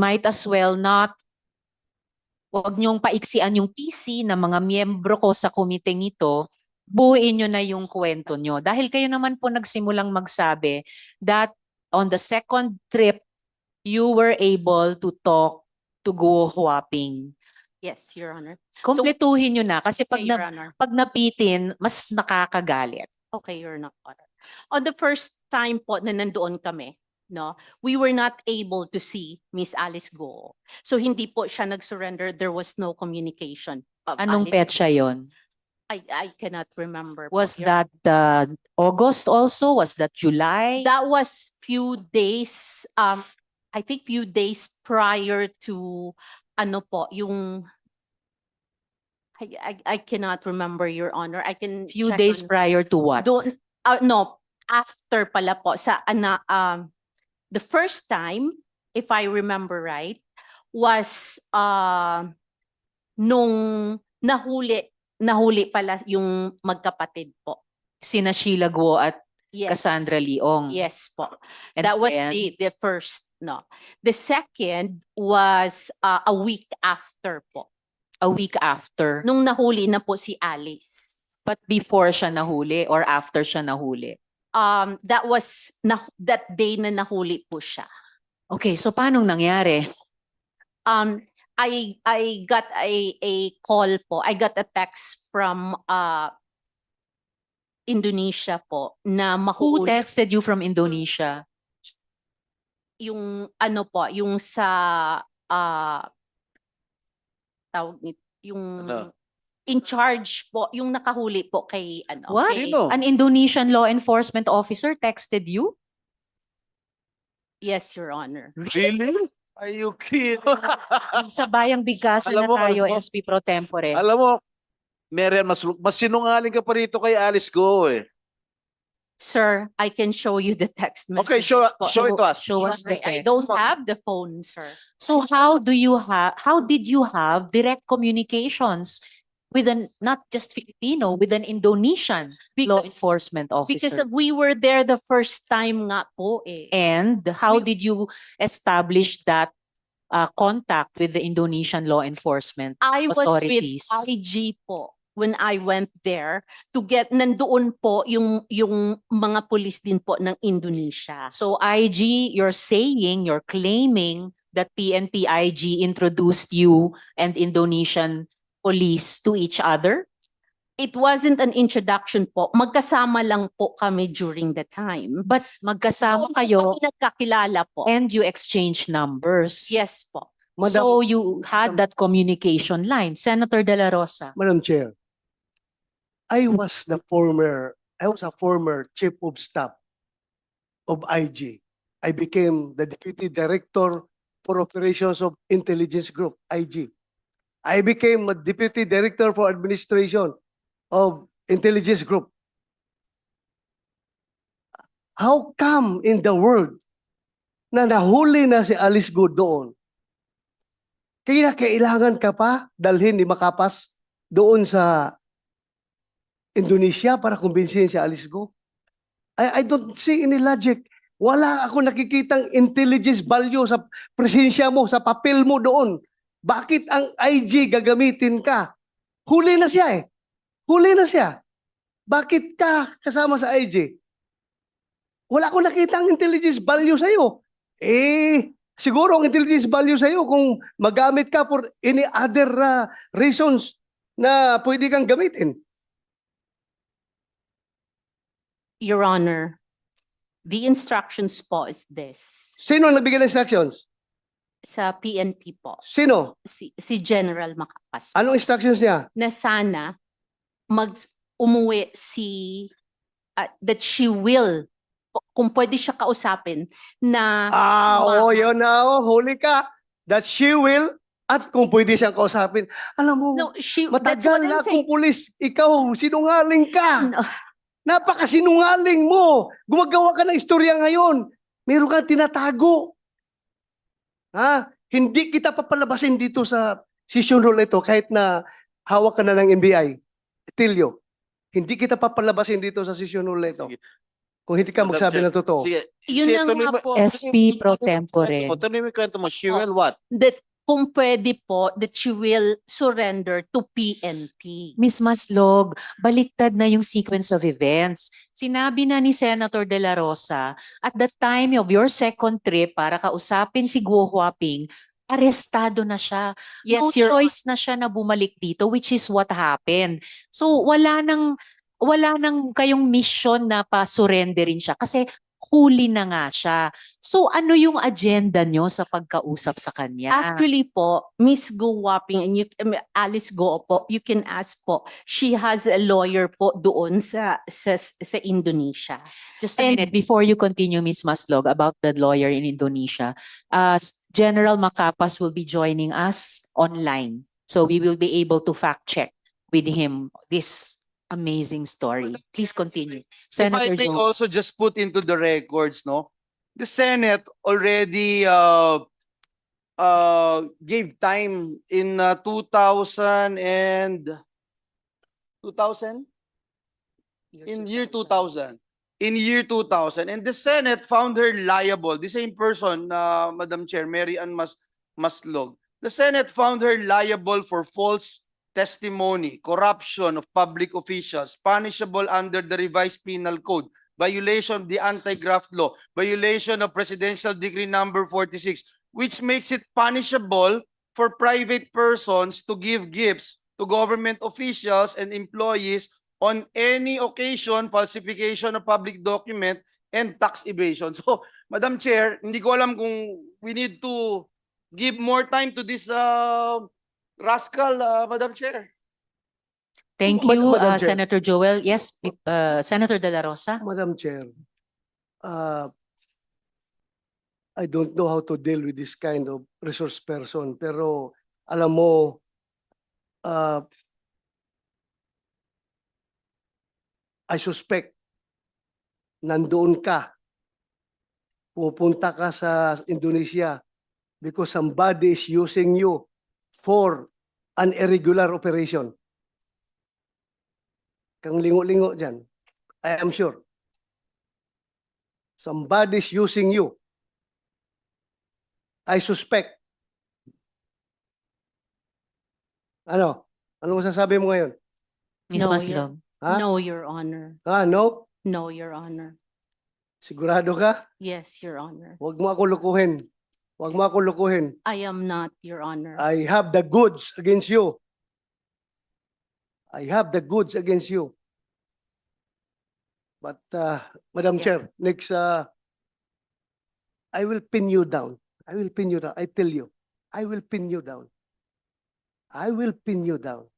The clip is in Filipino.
might as well not Huwag niyong paiksian yung PC ng mga miyembro ko sa komiteng ito, buuin niyo na yung kwento niyo. Dahil kayo naman po nagsimulang magsabi that on the second trip, you were able to talk to Go Huaping. Yes, Your Honor. Kompletuhin niyo na kasi pag, Okay, na, pag napitin, mas nakakagalit. Okay, Your Honor. On the first time po na nandoon kami, no, we were not able to see Miss Alice go. So hindi po siya nag-surrender. There was no communication. of Anong Alice petsa yon? I, I cannot remember. po, Was Your- that uh, August also? Was that July? That was few days, um, I think few days prior to, ano po, yung, I, I, I cannot remember, Your Honor. I can. Few check days on- prior to what? Doon, uh, no, after pala po sa ana um the first time if I remember right was uh nung nahuli nahuli pala yung magkapatid po. Sina Sheila Guo at Yes. Cassandra Leong. Yes po. And that was then- the the first no. The second was uh, a week after po. a week after. Nung nahuli na po si Alice. But before siya nahuli or after siya nahuli? Um that was na, that day na nahuli po siya. Okay, so paano nangyari? um I I got a a call po. I got a text from uh Indonesia po na Who texted you from Indonesia? yung ano po, yung sa uh tawag ni yung Ano? In charge po, yung nakahuli po kay ano. What? kay- Sino? An Indonesian law enforcement officer texted you? Yes, Your Honor. Really? Are you kidding? Sa bayang bigkasan Alam na mo, tayo, alam mo- SP Pro Tempore. Alam mo, Marian, mas, mas sinungaling ka pa rito kay Alice Go eh. Sir, I can show you the text messages Okay, show, show it to us. Show us the I, I text. don't have the phone, sir. So how do you have, how did you have direct communications with an, not just Filipino, with an Indonesian law Because- enforcement Because officer? we were there the first time nga po eh. And how did you establish that uh, contact with the Indonesian law enforcement? I was with authorities. IG po when I went there to get nandoon po yung yung mga pulis din po ng Indonesia. So IG, you're saying, you're claiming that PNP IG introduced you and Indonesian police to each other? It wasn't an introduction po. Magkasama lang po kami during the time. But magkasama kayo kami nagkakilala po. and you exchange numbers. yes po. So you had that communication line. Senator De La Rosa. Madam Chair, I was the former, I was a former chief of staff of IG. I became the deputy director for operations of intelligence group, IG. I became a deputy director for administration of intelligence group. How come in the world na nahuli na si Alice Good doon? Kaya kailangan ka pa dalhin ni Makapas doon sa Indonesia para kumbinsihin si Alice Go. I, I don't see any logic. Wala ako nakikitang intelligence value sa presensya mo, sa papel mo doon. Bakit ang IG gagamitin ka? Huli na siya eh. Huli na siya. Bakit ka kasama sa IG? Wala akong nakitang intelligence value sa'yo. Eh, siguro ang intelligence value sa'yo kung magamit ka for any other uh, reasons na pwede kang gamitin. Your Honor, the instructions po is this. Sino ang nagbigay ng instructions? Sa PNP po, Sino? si, si General Macapas. Anong instructions niya? na sana mag umuwi si ah, that she will kung pwede siya kausapin na Ah, sumama. oo, yun na. oh, huli ka. That she will at kung pwede siyang kausapin. Alam mo, no she that's matagal what na I'm saying akong pulis. Ikaw, sinungaling ka. No, Napakasinungaling mo. Gumagawa ka ng istorya ngayon. Meron kang tinatago. Ha? Hindi kita papalabasin dito sa session hall ito kahit na hawak ka na ng NBI. Tilio. Hindi kita papalabasin dito sa session hall ito. Sige. Kung hindi ka magsabi ng totoo. Sige, Yun tuloy nga po. SP pro tempore. Tuloy mo yung kwento mo. She will what? That kung pwede po that she will surrender to PNP. Miss Maslog, baliktad na yung sequence of events. Sinabi na ni Senator De La Rosa, at the time of your second trip para kausapin si Guo Huaping, arestado na siya. Yes, no Your choice na siya na bumalik dito, which is what happened. So wala nang wala nang kayong mission na pa-surrenderin siya kasi huli na nga siya. So ano yung agenda nyo sa pagkausap sa kanya? Actually po, Miss Go Wapping and you, um, Alice Go po, you can ask po. She has a lawyer po doon sa sa, sa Indonesia. Just a And- minute before you continue, Ms. Maslog, about the lawyer in Indonesia. Uh, General Macapas will be joining us online. So we will be able to fact check with him this amazing story. Please continue. If I Senator may Joe. also just put into the records, no? The Senate already uh uh gave time in uh, 2000 and 2000 in year 2000 in year 2000 and the Senate found her liable the same person uh, Madam Chair Mary Ann Mas Maslog the Senate found her liable for false testimony corruption of public officials punishable under the revised penal code violation of the anti-graft law violation of presidential decree number 46 which makes it punishable for private persons to give gifts to government officials and employees on any occasion, falsification of public document, and tax evasion. So, Madam Chair, hindi ko alam kung we need to give more time to this uh, rascal, uh, Madam Chair. Thank you, Madam uh, Chair. Senator Joel. Yes, uh, Senator De La Rosa. Madam Chair, uh, I don't know how to deal with this kind of resource person, pero alam mo, uh, I suspect nandoon ka, pupunta ka sa Indonesia because somebody is using you for an irregular operation. Kang lingo-lingo dyan. I am sure. Somebody's using you. I suspect. Ano? Ano masasabi mo ngayon? Ms. No, Maslog. Ha? No, Your Honor. Ah, no? No, Your Honor. Sigurado ka? Yes, Your Honor. Huwag mo ako lukuhin. Huwag mo ako lukuhin. I am not, Your Honor. I have the goods against you. I have the goods against you. But, uh, Madam Yeah. Chair, next, uh, I will pin you down. I will pin you down. I tell you, I will pin you down. I will pin you down.